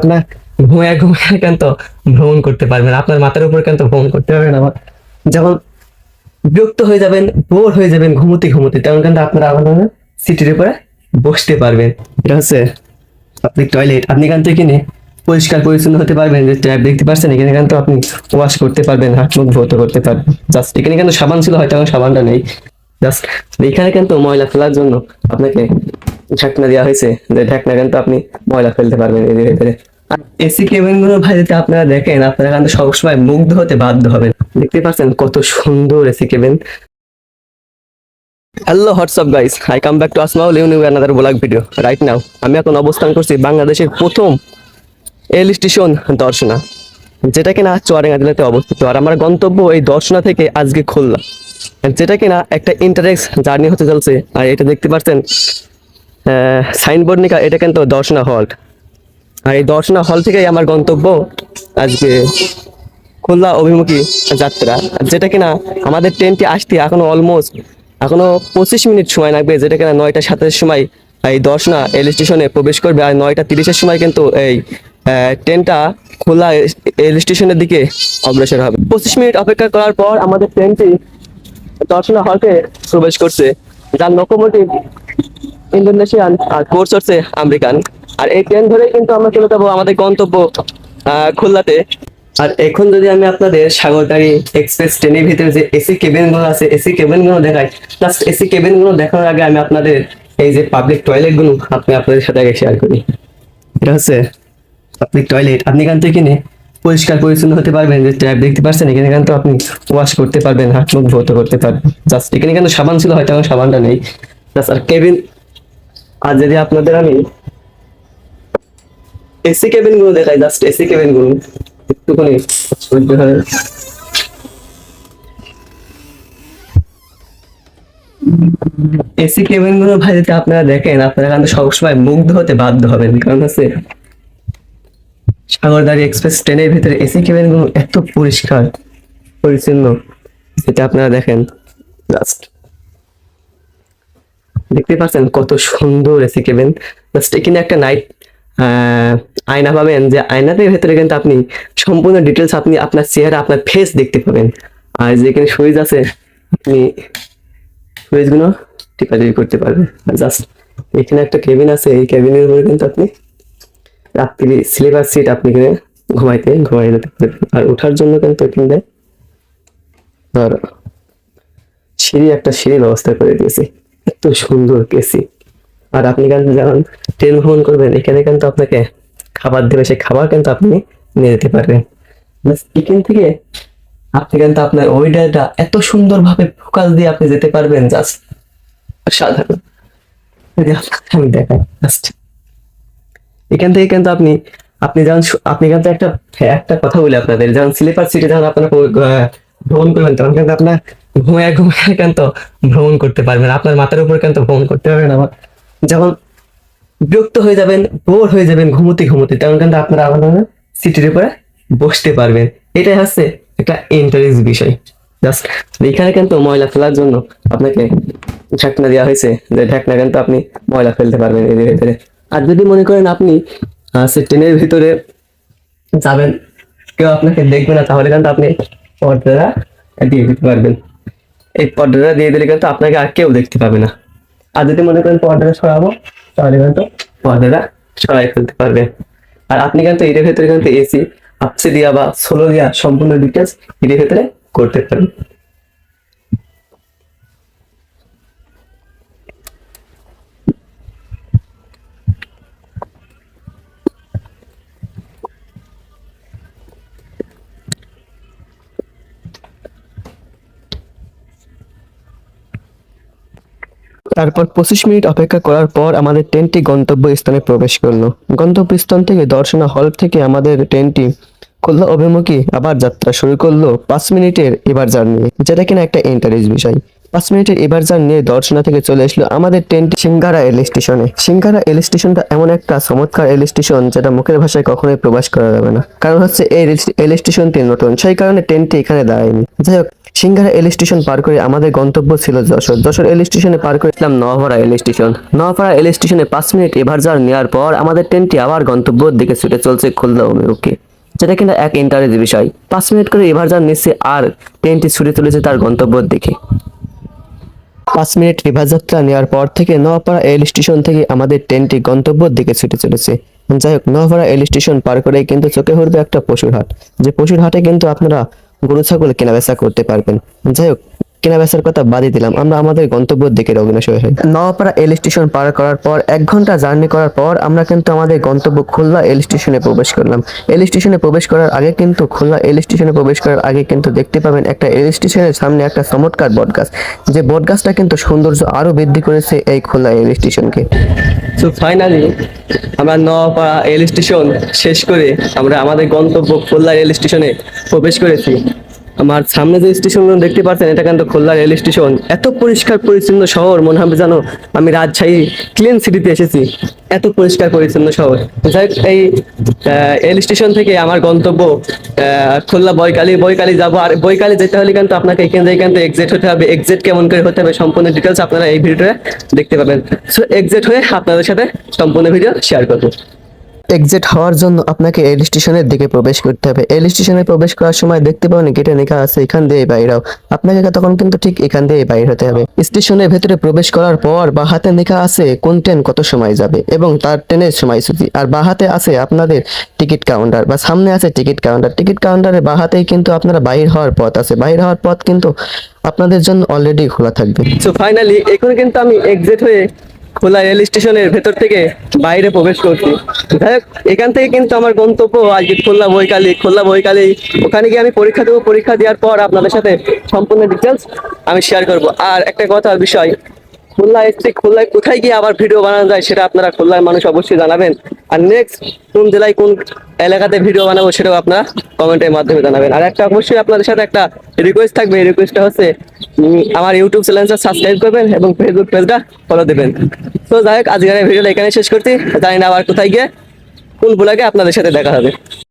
আপনার ঘুমায় ঘুমায় কেন তো ভ্রমণ করতে পারবেন? আপনার মাথার উপর কেন তো ভ্রমণ করতে পারবেন আমার? যখন বিরক্ত হয়ে যাবেন, বোর হয়ে যাবেন ঘুমোতে ঘুমোতে তখন কিন্তু আপনারা আমার সিটির উপরে বসতে পারবেন। এটা হচ্ছে আপনি টয়লেট আপনি এখান থেকে কিনে পরিষ্কার পরিচ্ছন্ন হতে পারবেন, যে ট্যাপ দেখতে পাচ্ছেন, এখানে কিন্তু আপনি ওয়াশ করতে পারবেন, হাত মুখ ধৌত করতে পারবেন। জাস্ট এখানে কিন্তু সাবান ছিল, হয়তো এখন সাবানটা নেই। জাস্ট এখানে কিন্তু ময়লা ফেলার জন্য আপনাকে ঢাকনা দেওয়া হয়েছে, যে ঢাকনা কিন্তু আপনি ময়লা ফেলতে পারবেন এর ভিতরে এসি কেবিনগুলো ভাই যদি আপনারা দেখেন, আপনারা কিন্তু সবসময় মুগ্ধ হতে বাধ্য হবেন। দেখতে পাচ্ছেন কত সুন্দর AC cabin. Hello WhatsApp guys I come back to Asmaul you new another blog video right now আমি এখন অবস্থান করছি বাংলাদেশের প্রথম রেল স্টেশন দর্শনা, যেটা কিনা চুয়াডাঙ্গা জেলাতে অবস্থিত। আর আমার গন্তব্য এই দর্শনা থেকে আজকে খুললাম যেটা কিনা একটা ইন্টারেক্স জার্নি হতে চলছে। আর এটা দেখতে পাচ্ছেন সাইনবোর্ড নিকা, এটা কিন্তু দর্শনা হল আর এই দর্শনা হল থেকেই আমার গন্তব্য আজকে খুলনা অভিমুখী যাত্রা। যেটা কিনা আমাদের ট্রেনটি আসতে এখনও অলমোস্ট এখনও পঁচিশ মিনিট সময় লাগবে, যেটা কিনা নয়টা সাতের সময় এই দর্শনা রেল স্টেশনে প্রবেশ করবে, আর নয়টা তিরিশের সময় কিন্তু এই ট্রেনটা খোলা রেল স্টেশনের দিকে অগ্রসর হবে। পঁচিশ মিনিট অপেক্ষা করার পর আমাদের ট্রেনটি দর্শনা হলকে প্রবেশ করছে। যার লোকোমোটিভ ইন্দোনেশিয়ান, আর কোর্স হচ্ছে আমেরিকান। আর এই ট্রেন ধরেই কিন্তু আমরা চলে যাব আমাদের গন্তব্য খুলনাতে। আর এখন যদি আমি আপনাদের সাগরদারি এক্সপ্রেস ট্রেনের ভিতরে যে এসি কেবিনগুলো আছে, এসি কেবিনগুলো দেখাই। জাস্ট এসি কেবিনগুলো দেখানোর আগে আমি আপনাদের এই যে পাবলিক টয়লেটগুলো আপনি আপনাদের সাথে আগে শেয়ার করি। এটা হচ্ছে পাবলিক টয়লেট আপনি এখান থেকে কিনে পরিষ্কার পরিচ্ছন্ন হতে পারবেন, যে ট্যাপ দেখতে পাচ্ছেন এখানে কিন্তু আপনি ওয়াশ করতে পারবেন, হাত মুখ ধৌত করতে পারবেন। জাস্ট এখানে কিন্তু সাবান ছিল, হয়তো এখন সাবানটা নেই। জাস্ট আর কেবিন আর যদি আপনাদের আমি এসি কেবিনগুলো দেখাই জাস্ট এসি কেবিনগুলো, একটুখানি এসি কেবিনগুলো ভাই, যদি আপনারা দেখেন, আপনারা কিন্তু সবসময় মুগ্ধ হতে বাধ্য হবেন, কারণ হচ্ছে সাগরদারি এক্সপ্রেস ট্রেনের ভিতরে এসি কেবিনগুলো এত পরিষ্কার, পরিচ্ছন্ন যেটা আপনারা দেখেন। জাস্ট দেখতে পাচ্ছেন কত সুন্দর এসি কেবিন জাস্ট এখানে একটা নাইট আয়না পাবেন যে আয়নাতের ভেতরে কিন্তু আপনি সম্পূর্ণ ডিটেলস আপনি আপনার চেহারা, আপনার ফেস দেখতে পাবেন। আর যেখানে সুইচ আছে, আপনি সুইচগুলো টিপাটিপি করতে পারবেন। জাস্ট এখানে একটা কেবিন আছে, এই কেবিনের উপরে কিন্তু আপনি রাত্রি স্লিপার সিট আপনি এখানে ঘুমাইতে ঘুমাই যেতে পারবেন। আর ওঠার জন্য কিন্তু এখানে আর সিঁড়ি, একটা সিঁড়ির ব্যবস্থা করে দিয়েছে। এত সুন্দর কেসি। আর আপনি কিন্তু যখন ট্রেন ভ্রমণ করবেন এখানে কিন্তু আপনাকে খাবার দেবে সেই খাবার কিন্তু আপনি নিয়ে যেতে পারবেন। এখান থেকে আপনি কিন্তু আপনার ওয়েদারটা এত সুন্দরভাবে ফোকাস দিয়ে আপনি যেতে পারবেন জাস্ট সাধারণ আমি দেখাই জাস্ট এখান থেকে কিন্তু আপনি আপনি আপনি কিন্তু একটা হ্যাঁ, একটা কথা বলি আপনাদের যখন স্লিপার সিটে যখন আপনার ভ্রমণ করবেন তখন কিন্তু আপনার ঘুমায় ঘুমায় কেন তো ভ্রমণ করতে পারবেন। আপনার মাথার উপর কেন তো ভ্রমণ করতে পারবেন আমার। যখন বিরক্ত হয়ে যাবেন, বোর হয়ে যাবেন ঘুমোতে ঘুমোতে তখন কিন্তু আপনারা আমাদের সিটির উপরে বসতে পারবেন। এটাই হচ্ছে একটা ইন্টারেস্ট বিষয়। জাস্ট এখানে কিন্তু ময়লা ফেলার জন্য আপনাকে ঢাকনা দেওয়া হয়েছে যে ঢাকনা কিন্তু আপনি ময়লা ফেলতে পারবেন এর ভিতরে। আর যদি মনে করেন আপনি সে ট্রেনের ভিতরে যাবেন, কেউ আপনাকে দেখবে না, তাহলে কিন্তু আপনি পর্দাটা দিয়ে দিতে পারবেন। এই পর্দাটা দিয়ে দিলে কিন্তু আপনাকে আর কেউ দেখতে পাবে না। আর যদি মনে করেন পর্দাটা সরাবো, তাহলে কিন্তু পর্দাটা সরাই ফেলতে পারবে। আর আপনি কিন্তু এর ভেতরে কিন্তু এসি আপসে দিয়া বা সোলো দিয়া সম্পূর্ণ ডিটেলস এর ভেতরে করতে পারবেন। তারপর পঁচিশ মিনিট অপেক্ষা করার পর আমাদের ট্রেনটি গন্তব্য স্থানে প্রবেশ করল। গন্তব্যস্থান থেকে দর্শনা হল থেকে আমাদের ট্রেনটি খুলনা অভিমুখী, আবার যাত্রা শুরু করল পাঁচ মিনিটের এবার জার্নি, যেটা কিনা একটা ইন্টারেস্ট বিষয়। পাঁচ মিনিটের এবার নিয়ে দর্শনা থেকে চলে আসলো আমাদের ট্রেনটি সিঙ্গারা রেল স্টেশনে। সিঙ্গারা রেল স্টেশনটা এমন একটা চমৎকার রেল স্টেশন যেটা মুখের ভাষায় কখনোই প্রকাশ করা যাবে না। কারণ হচ্ছে এই রেল- স্টেশনটি নতুন, সেই কারণে ট্রেনটি এখানে দাঁড়ায়নি। যাই হোক, সিঙ্গারা রেল স্টেশন পার করে আমাদের গন্তব্য ছিল যশোর। যশোর রেল স্টেশনে পার করেছিলাম Noapara rail station. Noapara rail স্টেশনে পাঁচ মিনিট এভার যাওয়ার নেওয়ার পর আমাদের ট্রেনটি আবার গন্তব্যের দিকে ছুটে চলছে খুলনা অভিমুখে যেটা কিনা এক ইন্টারেস্ট বিষয়। পাঁচ মিনিট করে এভার যাওয়ার নিচ্ছে আর ট্রেনটি ছুটে চলেছে তার গন্তব্যের দিকে। পাঁচ মিনিট রিভার যাত্রা নেওয়ার পর থেকে নোয়াপাড়া রেল স্টেশন থেকে আমাদের ট্রেনটি গন্তব্যের দিকে ছুটে চলেছে। যাই হোক নোয়াপাড়া রেল স্টেশন পার করে কিন্তু চোখে পড়বে একটা পশুর হাট। যে পশুর হাটে কিন্তু আপনারা গরু, ছাগল কেনাবেচা করতে পারবেন। যাই হোক কেনা বেচার কথা বাদই দিলাম। আমরা আমাদের গন্তব্যের দিকে অগ্রসর হই নওয়াপাড়া রেল স্টেশন পার করার পর এক ঘণ্টা জার্নি করার পর আমরা কিন্তু আমাদের গন্তব্য খুলনা রেল স্টেশনে প্রবেশ করলাম। রেল স্টেশনে প্রবেশ করার আগে কিন্তু খুলনা রেল স্টেশনে প্রবেশ করার আগে কিন্তু দেখতে পাবেন একটা রেল স্টেশনের সামনে একটা চমৎকার বটগাছ। যে বটগাছটা কিন্তু সৌন্দর্য আরও বৃদ্ধি করেছে এই খুলনা রেল স্টেশনকে। সো ফাইনালি আমরা নওয়াপাড়া রেল স্টেশন শেষ করে আমরা আমাদের গন্তব্য খুলনা রেল স্টেশনে প্রবেশ করেছি। আমার সামনে যে স্টেশনগুলো দেখতে পাচ্ছেন, এটা কিন্তু খুলনা রেল স্টেশন এত পরিষ্কার পরিচ্ছন্ন শহর, মনে হবে জানো আমি রাজশাহী ক্লিন সিটিতে এসেছি। এত পরিষ্কার পরিচ্ছন্ন শহর। যাই এই রেল স্টেশন থেকে আমার গন্তব্য খুলনা বৈকালি। বৈকালি যাব। আর বৈকালি যেতে হলে কিন্তু আপনাকে এখান থেকে কিন্তু এক্সিট হতে হবে। এক্সিট কেমন করে হতে হবে সম্পূর্ণ ডিটেলস আপনারা এই ভিডিওটা দেখতে পাবেন। সো এক্সিট হয়ে আপনাদের সাথে সম্পূর্ণ ভিডিও শেয়ার করব। এক্সিট হওয়ার জন্য আপনাকে রেল স্টেশনের দিকে প্রবেশ করতে হবে। রেল স্টেশনে প্রবেশ করার সময় দেখতে পাবেন গেটে লেখা আছে, এখান দিয়ে বাইরাও আপনাকে তখন কিন্তু ঠিক এখান দিয়ে বাইর হতে হবে। স্টেশনের ভেতরে প্রবেশ করার পর বা হাতে লেখা আছে কোন ট্রেন কত সময় যাবে এবং তার ট্রেনের সময়সূচি। আর বা হাতে আছে আপনাদের টিকিট কাউন্টার বা সামনে আছে টিকিট কাউন্টার টিকিট কাউন্টারের বা হাতেই কিন্তু আপনারা বাইর হওয়ার পথ আছে। বাইর হওয়ার পথ কিন্তু আপনাদের জন্য অলরেডি খোলা থাকবে। সো ফাইনালি এখন কিন্তু আমি এক্সিট হয়ে খোলা রেল স্টেশনের ভেতর থেকে বাইরে প্রবেশ করছি। যাই এখান থেকে কিন্তু আমার গন্তব্য আজকে খোলা বৈকালি খোলা বৈকালি ওখানে গিয়ে আমি পরীক্ষা দেবো। পরীক্ষা দেওয়ার পর আপনাদের সাথে সম্পূর্ণ ডিটেলস আমি শেয়ার করব। আর একটা কথা, বিষয় খুলনা এসছে, খুলনায় কোথায় গিয়ে আবার ভিডিও বানানো যায় সেটা আপনারা খুলনার মানুষ অবশ্যই জানাবেন। আর নেক্সট কোন জেলায়, কোন এলাকাতে ভিডিও বানাবো সেটাও আপনারা কমেন্টের মাধ্যমে জানাবেন। আর একটা অবশ্যই আপনাদের সাথে একটা রিকোয়েস্ট থাকবে, এই রিকোয়েস্টটা হচ্ছে আমার ইউটিউব চ্যানেলটা সাবস্ক্রাইব করবেন এবং ফেসবুক পেজটা ফলো দেবেন। তো যাই হোক, আজকের ভিডিওটা এখানে শেষ করছি। জানি না আবার কোথায় গিয়ে, কোন বুলাকে আপনাদের সাথে দেখা হবে।